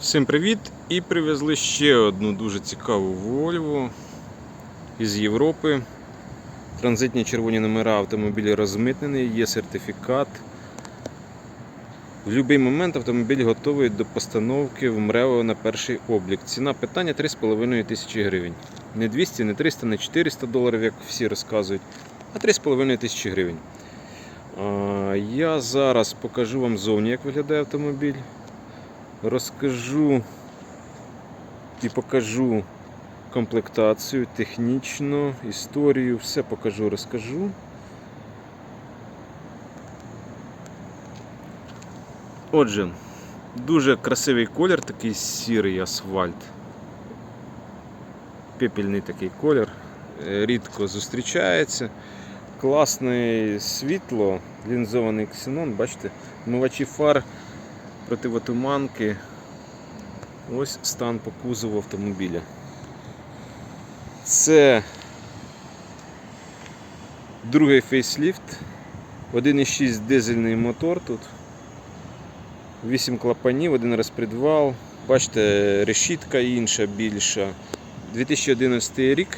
Всім привіт! І привезли ще одну дуже цікаву Volvo із Європи. Транзитні червоні номера автомобіля розмитнений, є сертифікат. В будь-який момент автомобіль готовий до постановки в МРЕО на перший облік. Ціна питання 3,5 тисячі гривень. Не 200, не 300, не 400 доларів, як всі розказують, а 3,5 тисячі гривень. Я зараз покажу вам зовні, як виглядає автомобіль розкажу і покажу комплектацію, технічну, історію, все покажу, розкажу. Отже, дуже красивий колір, такий сірий асфальт. Пепельний такий колір, е, рідко зустрічається. Класне світло, лінзований ксенон, бачите, вмивачі фар противотуманки. Ось стан по кузову автомобіля. Це другий фейсліфт, 1,6 дизельний мотор тут, 8 клапанів, один розпредвал. Бачите, решітка інша, більша. 2011 рік.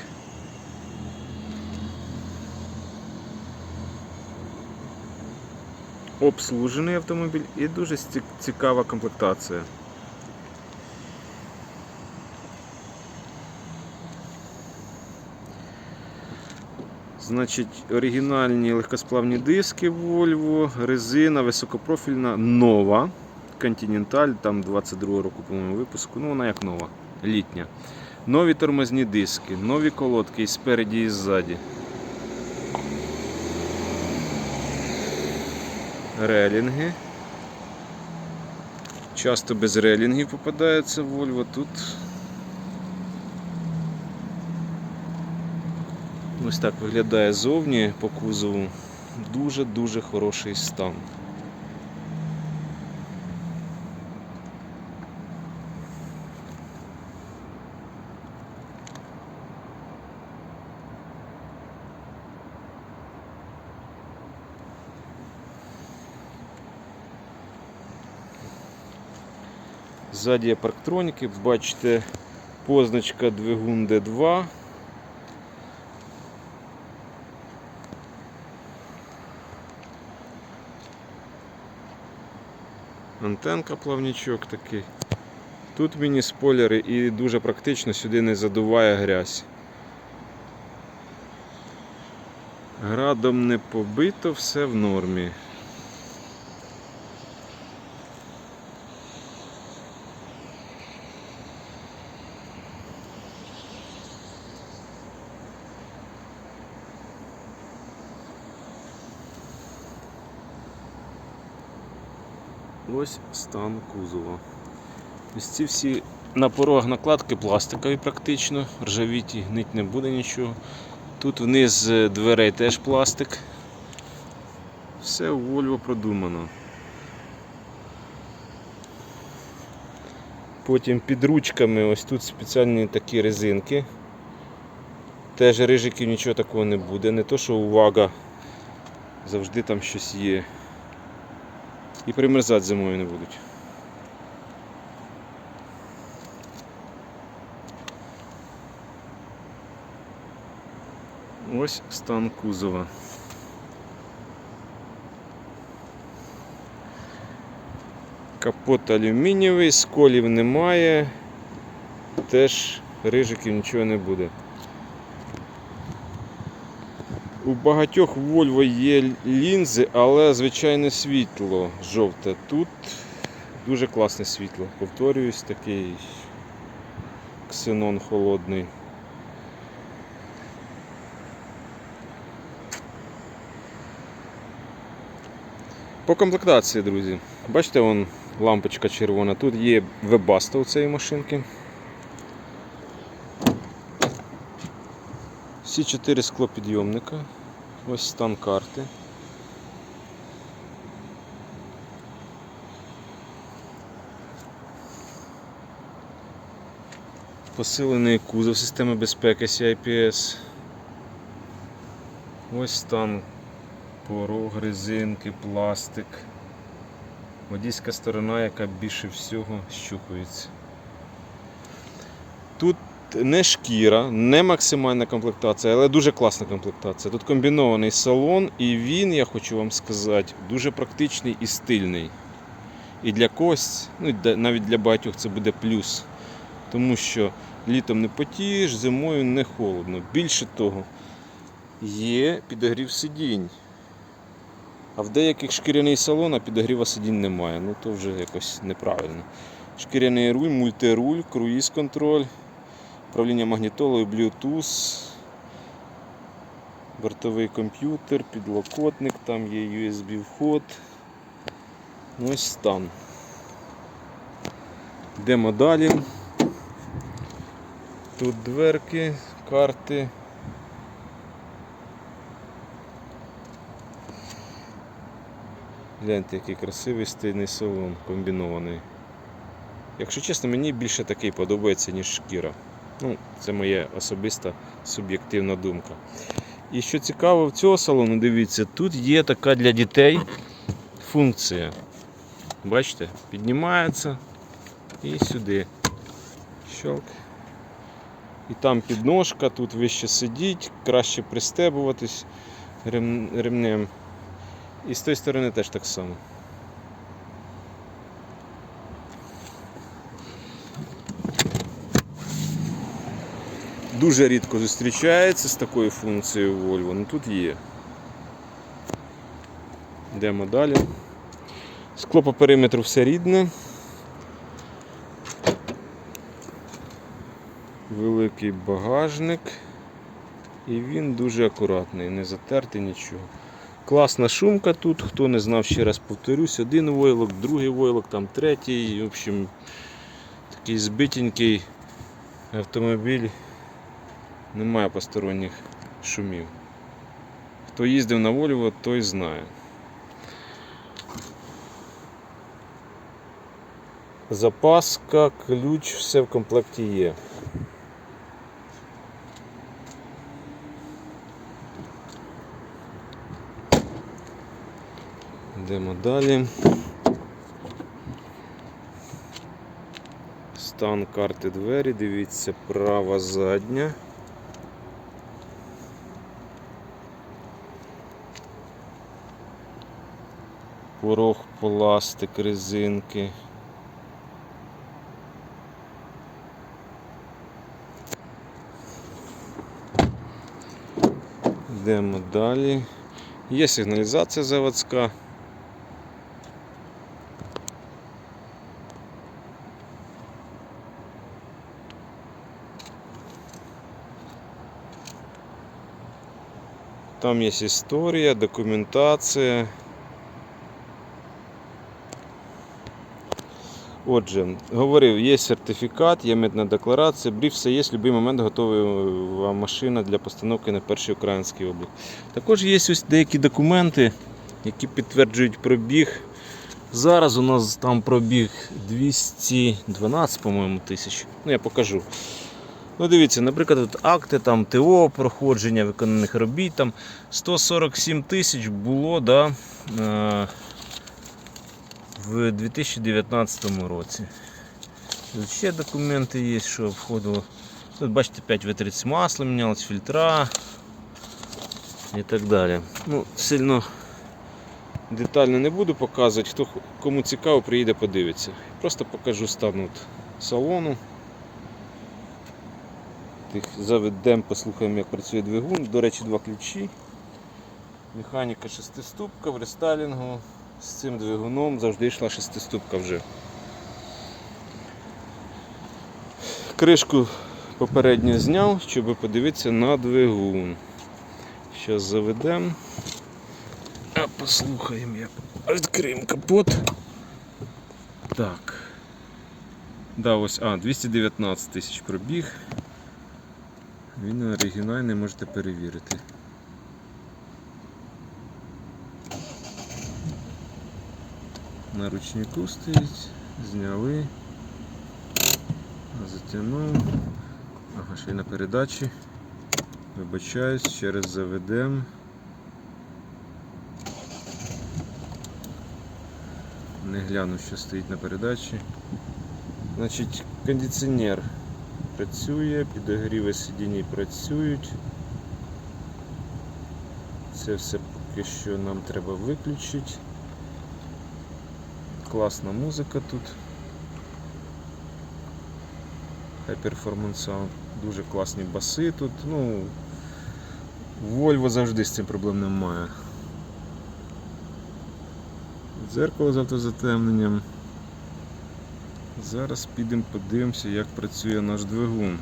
Обслужений автомобіль і дуже цікава комплектація. Значить, оригінальні легкосплавні диски Volvo, резина високопрофільна, нова. Continental, там 22 року, по-моєму, випуску. Ну, вона як нова, літня. Нові тормозні диски, нові колодки і спереді, і ззаді. Релінги. Часто без релінгів попадається Volvo. Тут ось так виглядає зовні по кузову. Дуже-дуже хороший стан. Ззаді є парктроніки, бачите, позначка двигун D2. Антенка плавнічок такий. Тут міні-спойлери і дуже практично сюди не задуває грязь. Градом не побито, все в нормі. Ось стан кузова. Ось ці всі на порогах накладки пластикові практично, ржавіті, гнить не буде нічого. Тут вниз дверей теж пластик. Все у Volvo продумано. Потім під ручками ось тут спеціальні такі резинки. Теж рижиків нічого такого не буде, не то що увага, завжди там щось є. І примерзати зимою не будуть. Ось стан кузова. Капот алюмінієвий, сколів немає, теж рижиків нічого не буде. У багатьох Volvo є лінзи, але звичайне світло жовте. Тут дуже класне світло. Повторююсь, такий ксенон холодний. По комплектації, друзі. Бачите, вон лампочка червона. Тут є вебаста у цієї машинки. Всі чотири склопідйомника. Ось стан карти. Посилений кузов системи безпеки CIPS. Ось стан порог, резинки, пластик. Водійська сторона, яка більше всього щухується. Тут не шкіра, не максимальна комплектація, але дуже класна комплектація. Тут комбінований салон, і він, я хочу вам сказати, дуже практичний і стильний. І для когось, ну навіть для багатьох це буде плюс. Тому що літом не потієш, зимою не холодно. Більше того, є підогрів сидінь. А в деяких шкіряний салон, а підогріва сидінь немає. Ну то вже якось неправильно. Шкіряний руль, мультируль, круїз контроль, управління магнітолою, Bluetooth, бортовий комп'ютер, підлокотник, там є USB вход. Ну, Ось стан. Йдемо далі. Тут дверки, карти. Гляньте, який красивий стильний салон комбінований. Якщо чесно, мені більше такий подобається, ніж шкіра. Ну, це моя особиста суб'єктивна думка. І що цікаво в цього салону, дивіться, тут є така для дітей функція. Бачите, піднімається і сюди. Щелк. І там підножка, тут вище сидіть, краще пристебуватись ремнем. І з тої сторони теж так само. Дуже рідко зустрічається з такою функцією Volvo, ну тут є. Йдемо далі. Скло по периметру все рідне. Великий багажник. І він дуже акуратний, не затертий нічого. Класна шумка тут, хто не знав, ще раз повторюсь, один войлок, другий войлок, там третій. В общем, такий збитенький автомобіль, немає посторонніх шумів. Хто їздив на Volvo, той знає. Запаска, ключ, все в комплекті є. Йдемо далі. Стан карти двері, дивіться, права задня. Порог, пластик, резинки. Йдемо далі. Є сигналізація заводська. Там є історія, документація. Отже, говорив, є сертифікат, є митна декларація, бриф все є, в будь-який момент готова машина для постановки на перший український облік. Також є ось деякі документи, які підтверджують пробіг. Зараз у нас там пробіг 212, по-моєму, тисяч. Ну, я покажу. Ну, дивіться, наприклад, тут акти там ТО, проходження виконаних робіт, там 147 тисяч було да, е, в 2019 році. Тут ще документи є, що входило. Тут бачите, 5 витриць масла мінялось, фільтра і так далі. Ну, сильно детально не буду показувати. Хто кому цікаво, приїде подивиться. Просто покажу стан от салону. Тих заведемо, послухаємо, як працює двигун. До речі, два ключі. Механіка шестиступка в рестайлінгу. З цим двигуном завжди йшла шестиступка вже. Кришку попередньо зняв, щоб подивитися на двигун. Зараз заведемо. А послухаємо, як відкриємо капот. Так. Да, ось, а, 219 тисяч пробіг. Він оригінальний, можете перевірити. На ручнику стоїть, зняли, затягнув. Ага, ще й на передачі. Вибачаюсь, ще раз заведемо. Не гляну, що стоїть на передачі. Значить, кондиціонер працює, підогріви сидінь працюють. Це все поки що нам треба виключити. Класна музика тут. High Performance Sound. Дуже класні баси тут. Ну, Volvo завжди з цим проблем немає. Дзеркало з автозатемненням. Зараз підемо подивимося, як працює наш двигун.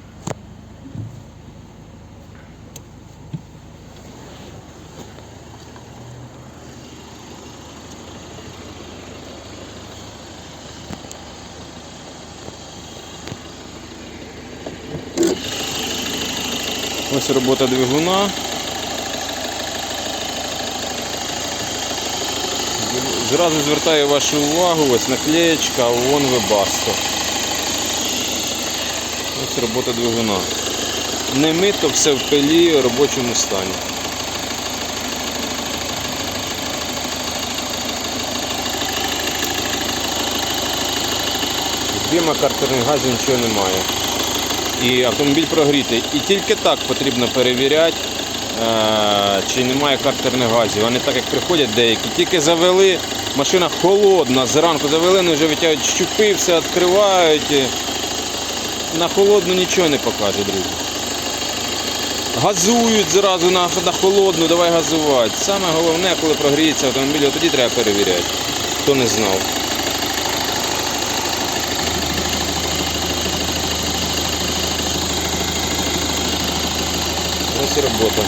Ось робота двигуна. Зразу звертаю вашу увагу, ось наклеєчка, вон вебасто. Ось робота двигуна. Не мито, все в пилі, в робочому стані. Дима картерних газів нічого немає. І автомобіль прогрітий. І тільки так потрібно перевіряти, е, чи немає картерних газів. Не так, як приходять деякі. Тільки завели, машина холодна, зранку завели, вони вже витягують щупи, все відкривають. На холодну нічого не покаже, друзі. Газують зразу на, на холодну, давай газувати. Саме головне, коли прогріється автомобіль, тоді треба перевіряти. Хто не знав. Ось і робота.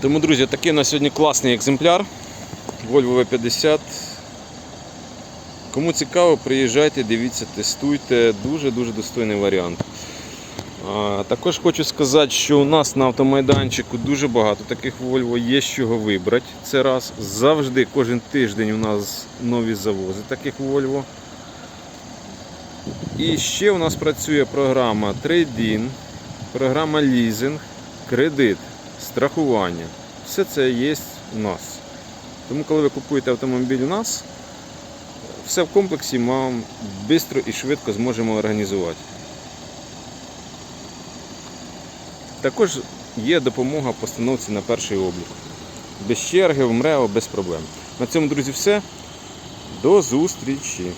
Тому, друзі, такий у нас сьогодні класний екземпляр. Volvo V50. Кому цікаво, приїжджайте, дивіться, тестуйте. Дуже-дуже достойний варіант. Також хочу сказати, що у нас на автомайданчику дуже багато таких Volvo, є з чого вибрати. Це раз. Завжди, кожен тиждень у нас нові завози таких Volvo. І ще у нас працює програма Trade-in, програма лізинг, кредит, страхування. Все це є у нас. Тому, коли ви купуєте автомобіль у нас, все в комплексі ми швидко і швидко зможемо організувати. Також є допомога постановці на перший облік. Без черги, в МРЕО, без проблем. На цьому, друзі, все. До зустрічі!